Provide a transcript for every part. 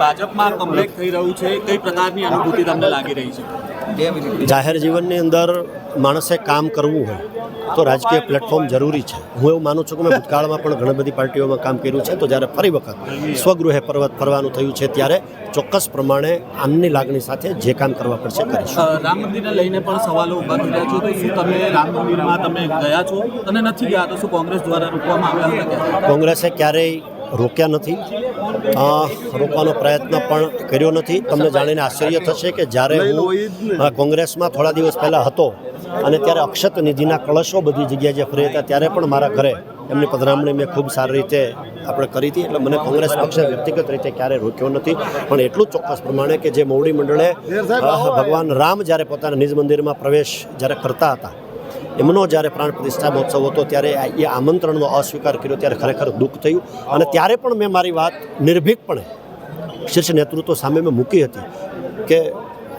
ભાજપમાં કમબેક થઈ રહ્યું છે કઈ પ્રકારની અનુભૂતિ તમને લાગી રહી છે? જાહેર જીવનની અંદર માણસે કામ કરવું હોય તો રાજકીય પ્લેટફોર્મ જરૂરી છે. હું એવું માનું છું કે મેં ભૂતકાળમાં પણ ઘણી બધી પાર્ટીઓમાં કામ કર્યું છે તો જ્યારે ફરી વખત સ્વગૃહે પર્વત ફરવાનું થયું છે ત્યારે ચોક્કસ પ્રમાણે આનની લાગણી સાથે જે કામ કરવા પડશે કરીશું. રામ મંદિરને લઈને પણ સવાલો ઊભા થયા છો તો શું તમે રામ મંદિરમાં તમે ગયા છો? અને નથી ગયા તો શું કોંગ્રેસ દ્વારા રોકવામાં આવ્યા હતા કોંગ્રેસે ક્યારેય રોક્યા નથી. રોકવાનો પ્રયત્ન પણ કર્યો નથી. તમને જાણીને આશ્ચર્ય થશે કે જ્યારે હું કોંગ્રેસમાં થોડા દિવસ પહેલાં હતો અને ત્યારે અક્ષત નિધિના કળશો બધી જગ્યાએ જે ફરી હતા ત્યારે પણ મારા ઘરે એમની પધરામણી મેં ખૂબ સારી રીતે આપણે કરી હતી. એટલે મને કોંગ્રેસ પક્ષે વ્યક્તિગત રીતે ક્યારેય રોક્યો નથી. પણ એટલું ચોક્કસ પ્રમાણે કે જે મોવડી મંડળે ભગવાન રામ જ્યારે પોતાના નિજ મંદિરમાં પ્રવેશ જ્યારે કરતા હતા એમનો જ્યારે પ્રાણ પ્રતિષ્ઠા મહોત્સવ હતો ત્યારે એ આમંત્રણનો અસ્વીકાર કર્યો ત્યારે ખરેખર દુઃખ થયું. અને ત્યારે પણ મેં મારી વાત નિર્ભીકપણે શીર્ષ નેતૃત્વ સામે મેં મૂકી હતી કે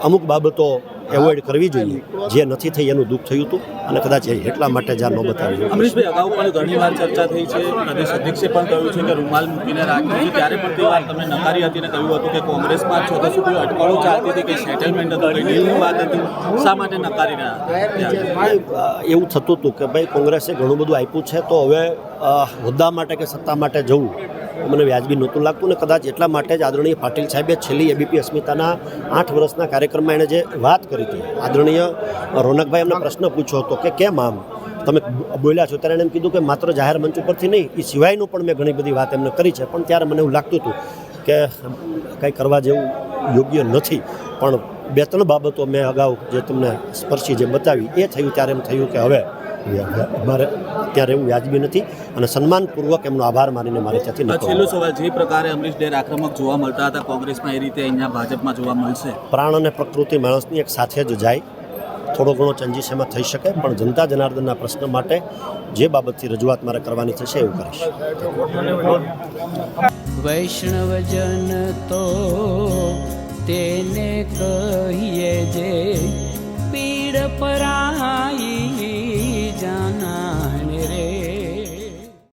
અમુક બાબતો એવોઇડ કરવી જોઈએ. જે નથી થઈ એનું દુઃખ થયું હતું અને કદાચ એટલા માટે જ આ ન બતાવ્યું. અમરીશભાઈ અગાઉ પણ ઘણી વાર ચર્ચા થઈ છે. પ્રદેશ અધ્યક્ષે પણ કહ્યું છે કે રૂમાલ મૂકીને રાખી ત્યારે પણ તે વાત તમે નકારી હતી અને કહ્યું હતું કે કોંગ્રેસમાં છો તો શું કોઈ અટકળો ચાલતી હતી કે સેટલમેન્ટ હતું ડીલની વાત હતી. શા માટે નકારી રહ્યા એવું થતું હતું કે ભાઈ કોંગ્રેસે ઘણું બધું આપ્યું છે તો હવે હોદ્દા માટે કે સત્તા માટે જવું? મને વ્યાજબી નહોતું લાગતું ને કદાચ એટલા માટે જ આદરણીય પાટીલ સાહેબે છેલ્લી એબીપી અસ્મિતાના આઠ વર્ષના કાર્યક્રમમાં એણે જે વાત કરી હતી, આદરણીય રોનકભાઈ એમને પ્રશ્ન પૂછ્યો હતો કે કેમ આમ? તમે બોલ્યા છો ત્યારે એણે એમ કીધું કે માત્ર જાહેર મંચ ઉપરથી નહીં એ સિવાયનું પણ મેં ઘણી બધી વાત એમને કરી છે. પણ ત્યારે મને એવું લાગતું હતું કે કંઈ કરવા જેવું યોગ્ય નથી. પણ બે ત્રણ બાબતો મેં અગાઉ જે તમને સ્પર્શી જે બતાવી, એ થયું ત્યારે એમ થયું કે હવે મારે અત્યારે એવું વ્યાજબી નથી અને સન્માનપૂર્વક એમનો આભાર માનીને મારે ત્યાંથી છેલ્લો સવાલ જે પ્રકારે અમરીશ ડેર આક્રમક જોવા મળતા હતા કોંગ્રેસમાં એ રીતે અહીંયા ભાજપમાં જોવા મળશે? પ્રાણ અને પ્રકૃતિ માણસની એક સાથે જ જાય. થોડો ઘણો ચેન્જીસ એમાં થઈ શકે પણ જનતા જનાર્દનના પ્રશ્ન માટે જે બાબતથી રજૂઆત મારે કરવાની થશે એવું કરીશ. વૈષ્ણવજન તો તેને કહીએ જે